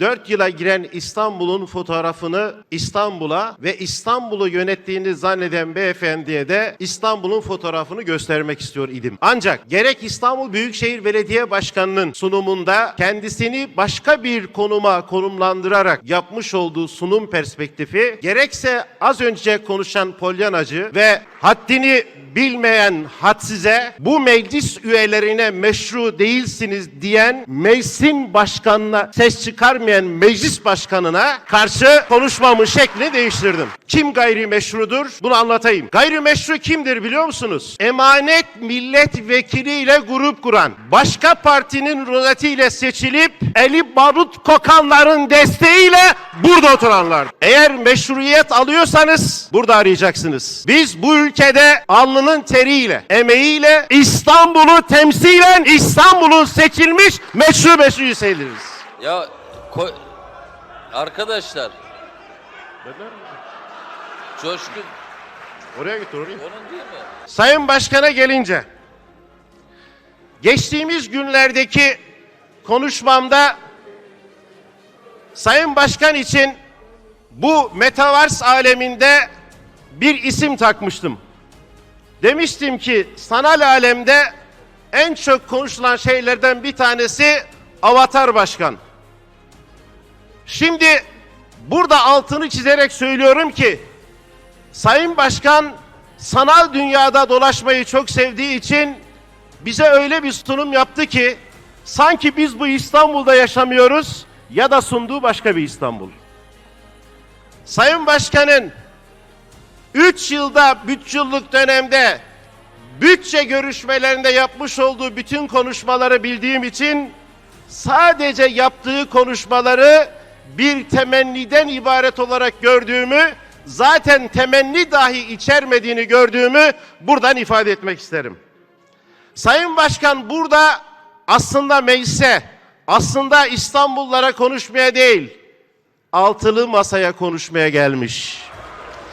4 yıla giren İstanbul'un fotoğrafını İstanbul'a ve İstanbul'u yönettiğini zanneden beyefendiye de İstanbul'un fotoğrafını göstermek istiyor idim. Ancak gerek İstanbul Büyükşehir Belediye Başkanı'nın sunumunda kendisini başka bir konuma konumlandırarak yapmış olduğu sunum perspektifi gerekse az önce konuşan Polyanacı ve haddini bilmeyen hadsize bu meclis üyelerine meşru değilsiniz diyen meclisin başkanına ses çıkarmayan meclis başkanına karşı konuşmamın şeklini değiştirdim. Kim gayrimeşrudur? Bunu anlatayım. Gayrimeşru kimdir biliyor musunuz? Emanet milletvekiliyle grup kuran, başka partinin ruletiyle seçilip eli barut kokanların desteğiyle burada oturanlar. Eğer meşruiyet alıyorsanız burada arayacaksınız. Biz bu ülkede alnının teriyle, emeğiyle İstanbul'u temsilen İstanbul'un seçilmiş meşru meşruyu sayılırız. Ya ko- arkadaşlar Coşkun Oraya git oraya. onun değil mi? Sayın Başkan'a gelince geçtiğimiz günlerdeki konuşmamda Sayın Başkan için bu metavers aleminde bir isim takmıştım. Demiştim ki sanal alemde en çok konuşulan şeylerden bir tanesi Avatar Başkan. Şimdi burada altını çizerek söylüyorum ki Sayın Başkan sanal dünyada dolaşmayı çok sevdiği için bize öyle bir sunum yaptı ki sanki biz bu İstanbul'da yaşamıyoruz ya da sunduğu başka bir İstanbul. Sayın Başkan'ın 3 yılda 3 yıllık dönemde bütçe görüşmelerinde yapmış olduğu bütün konuşmaları bildiğim için sadece yaptığı konuşmaları bir temenniden ibaret olarak gördüğümü, zaten temenni dahi içermediğini gördüğümü buradan ifade etmek isterim. Sayın Başkan burada aslında meclise, aslında İstanbullara konuşmaya değil, altılı masaya konuşmaya gelmiş.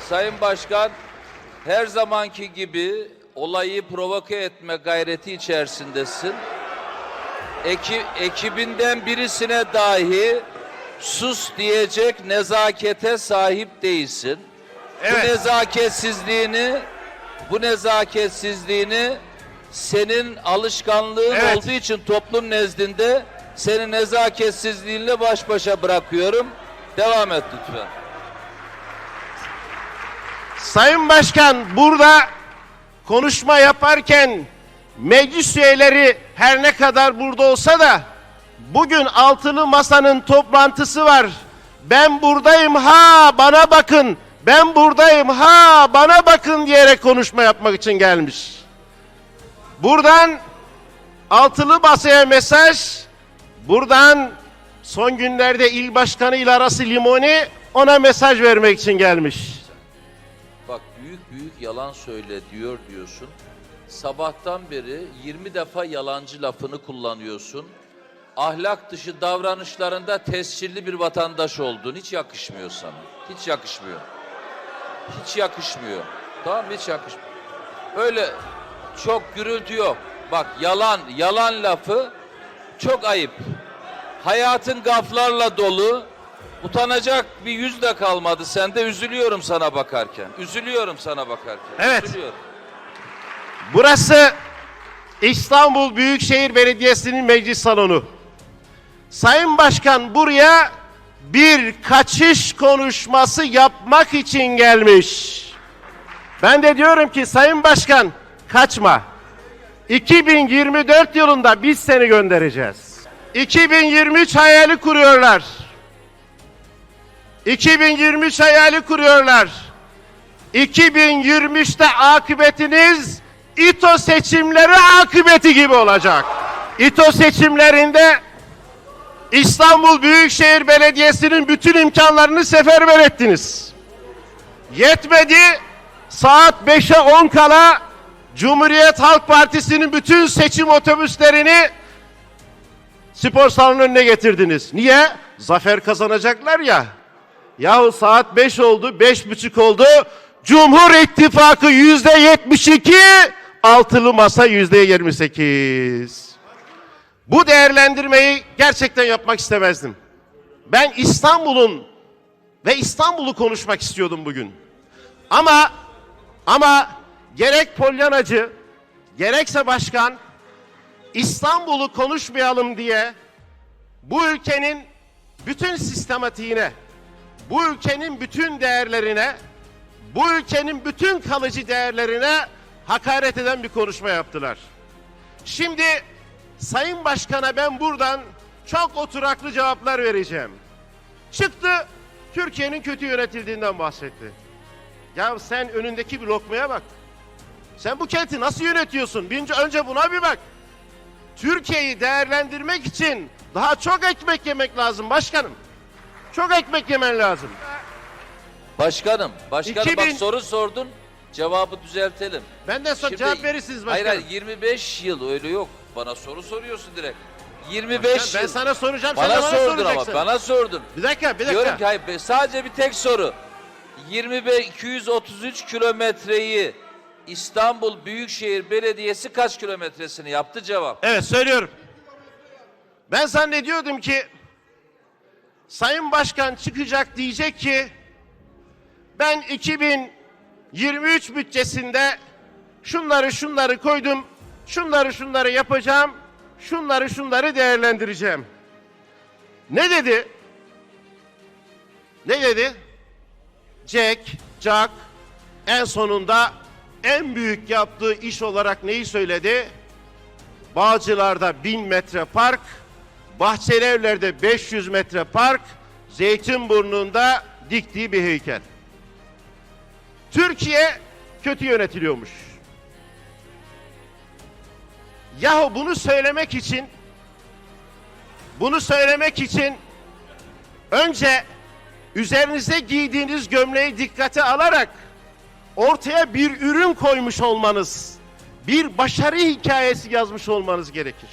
Sayın Başkan her zamanki gibi olayı provoke etme gayreti içerisindesin. Eki, ekibinden birisine dahi sus diyecek nezakete sahip değilsin. Evet. Bu nezaketsizliğini bu nezaketsizliğini senin alışkanlığın Evet. olduğu için toplum nezdinde seni nezaketsizliğinle baş başa bırakıyorum. Devam et lütfen. Sayın Başkan burada konuşma yaparken meclis üyeleri her ne kadar burada olsa da bugün altılı masanın toplantısı var. Ben buradayım ha bana bakın. Ben buradayım ha bana bakın diyerek konuşma yapmak için gelmiş. Buradan altılı masaya mesaj. Buradan son günlerde il başkanı ile arası limoni ona mesaj vermek için gelmiş. Büyük büyük yalan söyle diyor diyorsun. Sabahtan beri 20 defa yalancı lafını kullanıyorsun. Ahlak dışı davranışlarında tescilli bir vatandaş oldun. Hiç yakışmıyor sana. Hiç yakışmıyor. Hiç yakışmıyor. Tamam hiç yakışmıyor. Öyle çok gürültü yok. Bak yalan, yalan lafı çok ayıp. Hayatın gaflarla dolu. Utanacak bir yüz de kalmadı sende. Üzülüyorum sana bakarken. Üzülüyorum sana bakarken. Evet. Üzülüyorum. Burası İstanbul Büyükşehir Belediyesi'nin meclis salonu. Sayın Başkan buraya bir kaçış konuşması yapmak için gelmiş. Ben de diyorum ki Sayın Başkan kaçma. 2024 yılında biz seni göndereceğiz. 2023 hayali kuruyorlar. 2023 hayali kuruyorlar. 2023'te akıbetiniz İTO seçimleri akıbeti gibi olacak. İTO seçimlerinde İstanbul Büyükşehir Belediyesi'nin bütün imkanlarını seferber ettiniz. Yetmedi saat 5'e 10 kala Cumhuriyet Halk Partisi'nin bütün seçim otobüslerini spor salonunun önüne getirdiniz. Niye? Zafer kazanacaklar ya. Yahu saat 5 oldu, beş buçuk oldu. Cumhur İttifakı yüzde 72, altılı masa yüzde 28. Bu değerlendirmeyi gerçekten yapmak istemezdim. Ben İstanbul'un ve İstanbul'u konuşmak istiyordum bugün. Ama ama gerek polyanacı gerekse başkan İstanbul'u konuşmayalım diye bu ülkenin bütün sistematiğine, bu ülkenin bütün değerlerine, bu ülkenin bütün kalıcı değerlerine hakaret eden bir konuşma yaptılar. Şimdi Sayın Başkan'a ben buradan çok oturaklı cevaplar vereceğim. Çıktı Türkiye'nin kötü yönetildiğinden bahsetti. Ya sen önündeki bir lokmaya bak. Sen bu kenti nasıl yönetiyorsun? Bir önce, önce buna bir bak. Türkiye'yi değerlendirmek için daha çok ekmek yemek lazım başkanım. Çok ekmek yemen lazım. Başkanım, başkanım 2000 bak soru sordun, cevabı düzeltelim. Benden sonra Şimdi- cevap verirsiniz başkanım. Hayır hayır 25 yıl öyle yok. Bana soru soruyorsun direkt. 25 Başkan, ben yıl. sana soracağım, sen de bana bana sordun ama bana sordun. Bir dakika, bir dakika. Diyorum ki hayır sadece bir tek soru. 25 233 kilometreyi İstanbul Büyükşehir Belediyesi kaç kilometresini yaptı cevap? Evet söylüyorum. Ben zannediyordum ki Sayın Başkan çıkacak diyecek ki ben 2023 bütçesinde şunları şunları koydum, şunları şunları yapacağım, şunları şunları değerlendireceğim. Ne dedi? Ne dedi? Jack, Jack en sonunda en büyük yaptığı iş olarak neyi söyledi? Bağcılar'da 1000 metre park, Bahçelievler'de 500 metre park, Zeytinburnu'nda diktiği bir heykel. Türkiye kötü yönetiliyormuş. Yahu bunu söylemek için bunu söylemek için önce üzerinize giydiğiniz gömleği dikkate alarak ortaya bir ürün koymuş olmanız, bir başarı hikayesi yazmış olmanız gerekir.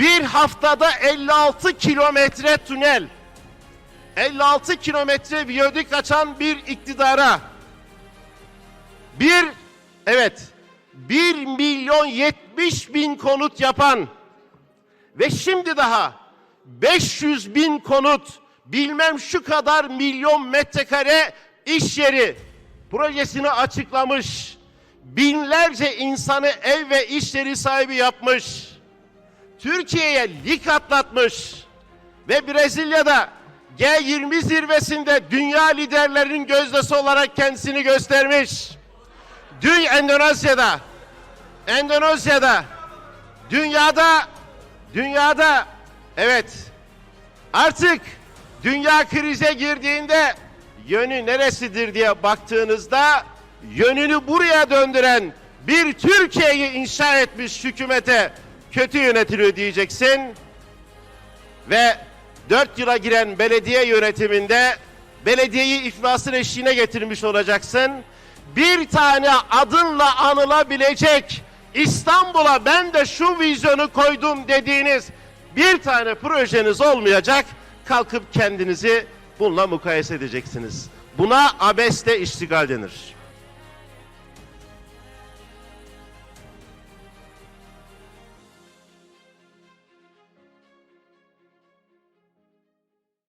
Bir haftada 56 kilometre tünel, 56 kilometre viyadük açan bir iktidara, bir, evet, 1 milyon 70 bin konut yapan ve şimdi daha 500 bin konut, bilmem şu kadar milyon metrekare iş yeri projesini açıklamış. Binlerce insanı ev ve iş yeri sahibi yapmış. Türkiye'ye lig atlatmış ve Brezilya'da G20 zirvesinde dünya liderlerinin gözdesi olarak kendisini göstermiş. Dün Endonezya'da Endonezya'da dünyada dünyada evet artık dünya krize girdiğinde yönü neresidir diye baktığınızda yönünü buraya döndüren bir Türkiye'yi inşa etmiş hükümete kötü yönetiliyor diyeceksin ve dört yıla giren belediye yönetiminde belediyeyi iflasın eşiğine getirmiş olacaksın. Bir tane adınla anılabilecek İstanbul'a ben de şu vizyonu koydum dediğiniz bir tane projeniz olmayacak. Kalkıp kendinizi bununla mukayese edeceksiniz. Buna abeste iştigal denir.